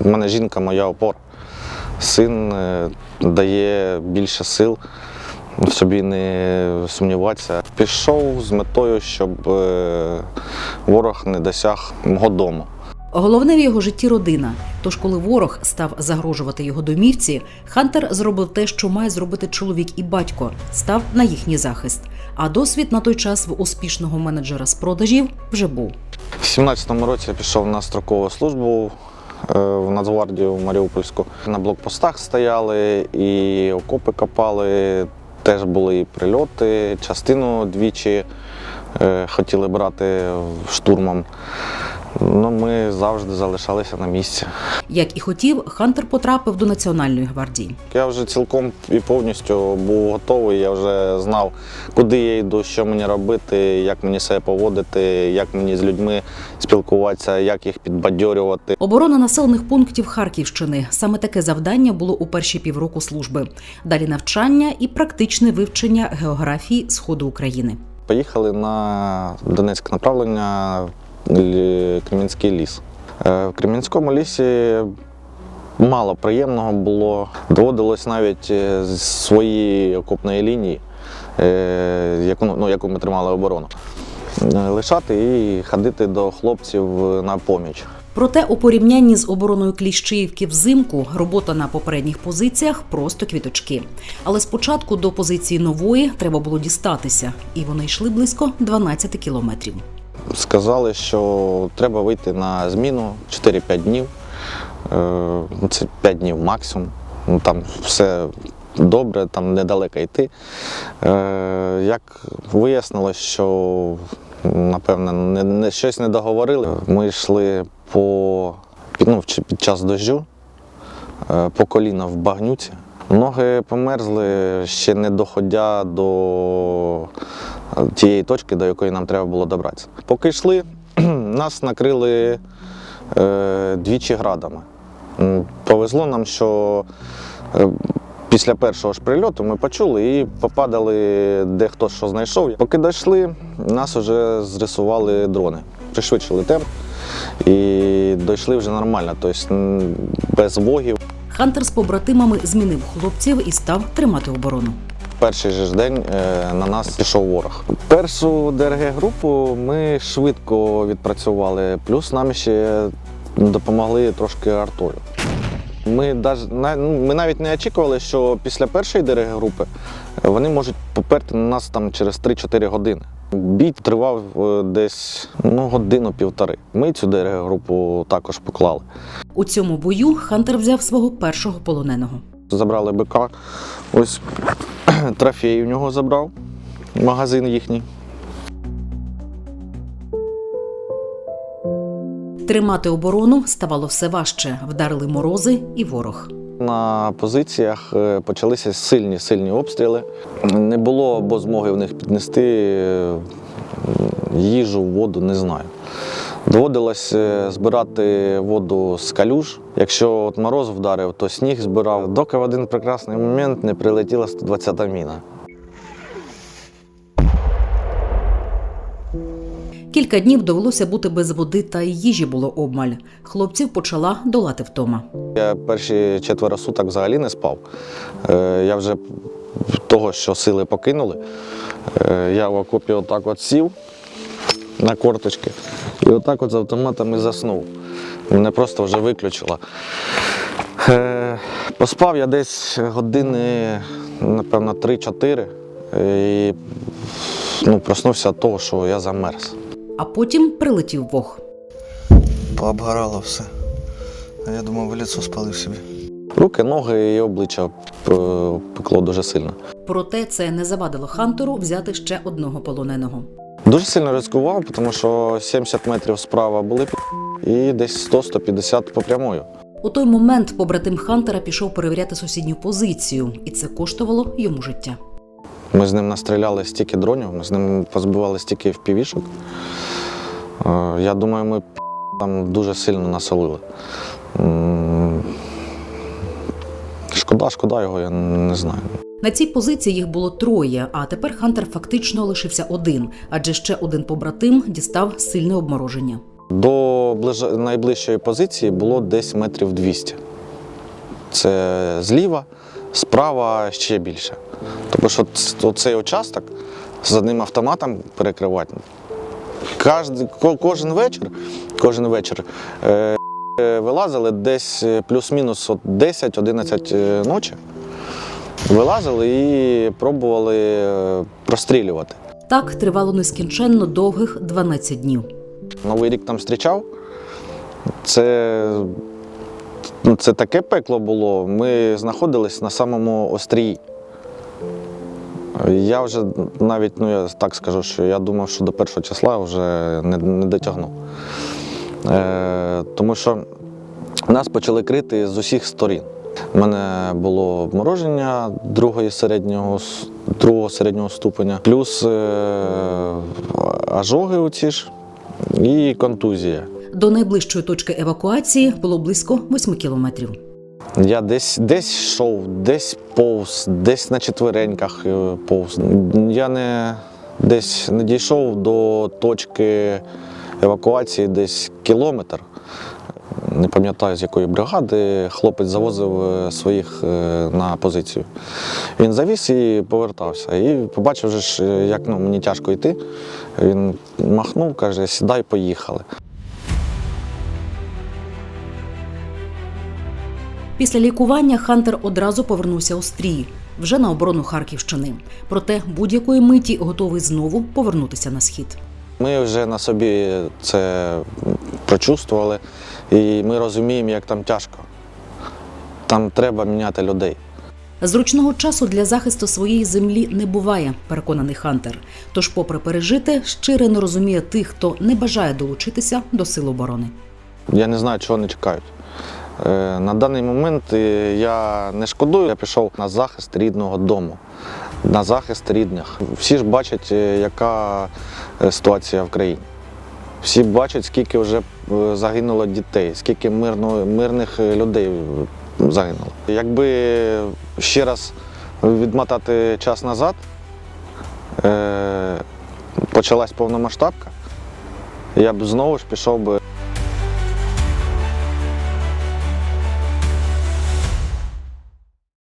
У мене жінка моя опора. Син е, дає більше сил в собі не сумніватися. Пішов з метою, щоб е, ворог не досяг мого дому. Головне в його житті родина. Тож, коли ворог став загрожувати його домівці, Хантер зробив те, що має зробити чоловік і батько, став на їхній захист. А досвід на той час в успішного менеджера з продажів вже був. У 17-му році я пішов на строкову службу в Нацгвардію в Маріупольську. На блокпостах стояли і окопи копали, теж були і прильоти. Частину двічі е, хотіли брати штурмом. Ну, ми завжди залишалися на місці. Як і хотів, Хантер потрапив до Національної гвардії. Я вже цілком і повністю був готовий. Я вже знав, куди я йду, що мені робити, як мені себе поводити, як мені з людьми спілкуватися, як їх підбадьорювати. Оборона населених пунктів Харківщини саме таке завдання було у перші півроку служби. Далі навчання і практичне вивчення географії сходу України. Поїхали на Донецьке направлення Кремінський ліс. Е, В Кремінському лісі мало приємного було. Доводилось навіть е, з своєї окопної лінії, е, яку, ну, яку ми тримали оборону, е, лишати і ходити до хлопців на поміч. Проте у порівнянні з обороною Кліщиївки взимку робота на попередніх позиціях просто квіточки. Але спочатку до позиції нової треба було дістатися, і вони йшли близько 12 кілометрів. Сказали, що треба вийти на зміну 4-5 днів. Е, ну, Це 5 днів максимум. Ну, Там все добре, там недалеко йти. Е, Як вияснилось, що напевно не, не, щось не договорили. Ми йшли ну, під час дощу, е, по коліна в багнюці. Ноги померзли, ще не доходя до тієї точки, до якої нам треба було добратися. Поки йшли, нас накрили е, двічі градами. Повезло нам, що е, після першого ж прильоту ми почули і попадали де хто що знайшов. Поки дійшли, нас вже зрисували дрони, пришвидшили темп і дійшли вже нормально, тобто без вогів. Хантер з побратимами змінив хлопців і став тримати оборону. Перший же день е, на нас пішов ворог. Першу ДРГ-групу ми швидко відпрацювали, плюс нам ще допомогли трошки артою. Ми, ну, ми навіть не очікували, що після першої ДРГ-групи вони можуть поперти на нас там через 3-4 години. Бій тривав е, десь ну, годину-півтори. Ми цю ДРГ-групу також поклали. У цьому бою Хантер взяв свого першого полоненого. Забрали бика. Ось трофей у нього забрав, магазин їхній. Тримати оборону ставало все важче. Вдарили морози і ворог. На позиціях е, почалися сильні сильні обстріли. Не було або змоги в них піднести е, їжу, воду, не знаю. Доводилось е, збирати воду з калюж. Якщо от мороз вдарив, то сніг збирав. Доки в один прекрасний момент не прилетіла 120-та міна. Кілька днів довелося бути без води та й їжі було обмаль. Хлопців почала долати втома. Я перші четверо суток взагалі не спав. Е, Я вже того, що сили покинули. е, Я в окопі отак от сів на корточки і отак от з автоматом і заснув. Мене просто вже виключило. Е, Поспав я десь години, напевно, 3-4 і ну, проснувся від того, що я замерз. А потім прилетів Бог. Пообгорало все. А я думав, в лісу спалив собі. Руки, ноги і обличчя е, пекло дуже сильно. Проте це не завадило Хантеру взяти ще одного полоненого. Дуже сильно ризикував, тому що 70 метрів справа були і десь 100-150 по прямою. У той момент побратим Хантера пішов перевіряти сусідню позицію, і це коштувало йому життя. Ми з ним настріляли стільки дронів, ми з ним позбивали стільки впівішок. Е, Я думаю, ми там дуже сильно насолили. Шкода, шкода його, я не знаю. На цій позиції їх було троє, а тепер Хантер фактично лишився один, адже ще один побратим дістав сильне обмороження. До ближ... найближчої позиції було десь метрів 200. Це зліва, справа ще більше. Тобто, що ц- оцей участок з одним автоматом перекривати. Кожен вечір, кожен вечір е, е, вилазили десь е, плюс-мінус 10-11 е, ночі. Вилазили і пробували е, прострілювати. Так тривало нескінченно довгих 12 днів. Новий рік там зустрічав. Це, ну, це таке пекло було. Ми знаходились на самому острії. Я вже навіть, ну я так скажу, що я думав, що до першого числа вже не, не дотягну. Е, тому що нас почали крити з усіх сторін. У мене було обмороження другої середнього, другого середнього ступеня, плюс е, ожоги оці ж і контузія. До найближчої точки евакуації було близько 8 кілометрів. Я десь, десь йшов, десь повз, десь на четвереньках е, повз. Я не десь не дійшов до точки евакуації десь кілометр. Не пам'ятаю, з якої бригади хлопець завозив е, своїх е, на позицію. Він завіз і повертався. І побачив, е, як ну, мені тяжко йти. Він махнув, каже, сідай, поїхали. Після лікування Хантер одразу повернувся у стрій, вже на оборону Харківщини. Проте будь-якої миті готовий знову повернутися на схід. Ми вже на собі це прочувствували, і ми розуміємо, як там тяжко. Там треба міняти людей. Зручного часу для захисту своєї землі не буває, переконаний Хантер. Тож, попри пережити, щиро не розуміє тих, хто не бажає долучитися до сил оборони. Я не знаю, чого вони чекають. Е, На даний момент е, я не шкодую, я пішов на захист рідного дому, на захист рідних. Всі ж бачать, е, яка ситуація в країні. Всі бачать, скільки вже е, загинуло дітей, скільки мирно, мирних е, людей е, загинуло. Якби ще раз відмотати час назад, почалась повномасштабка, я б знову ж пішов би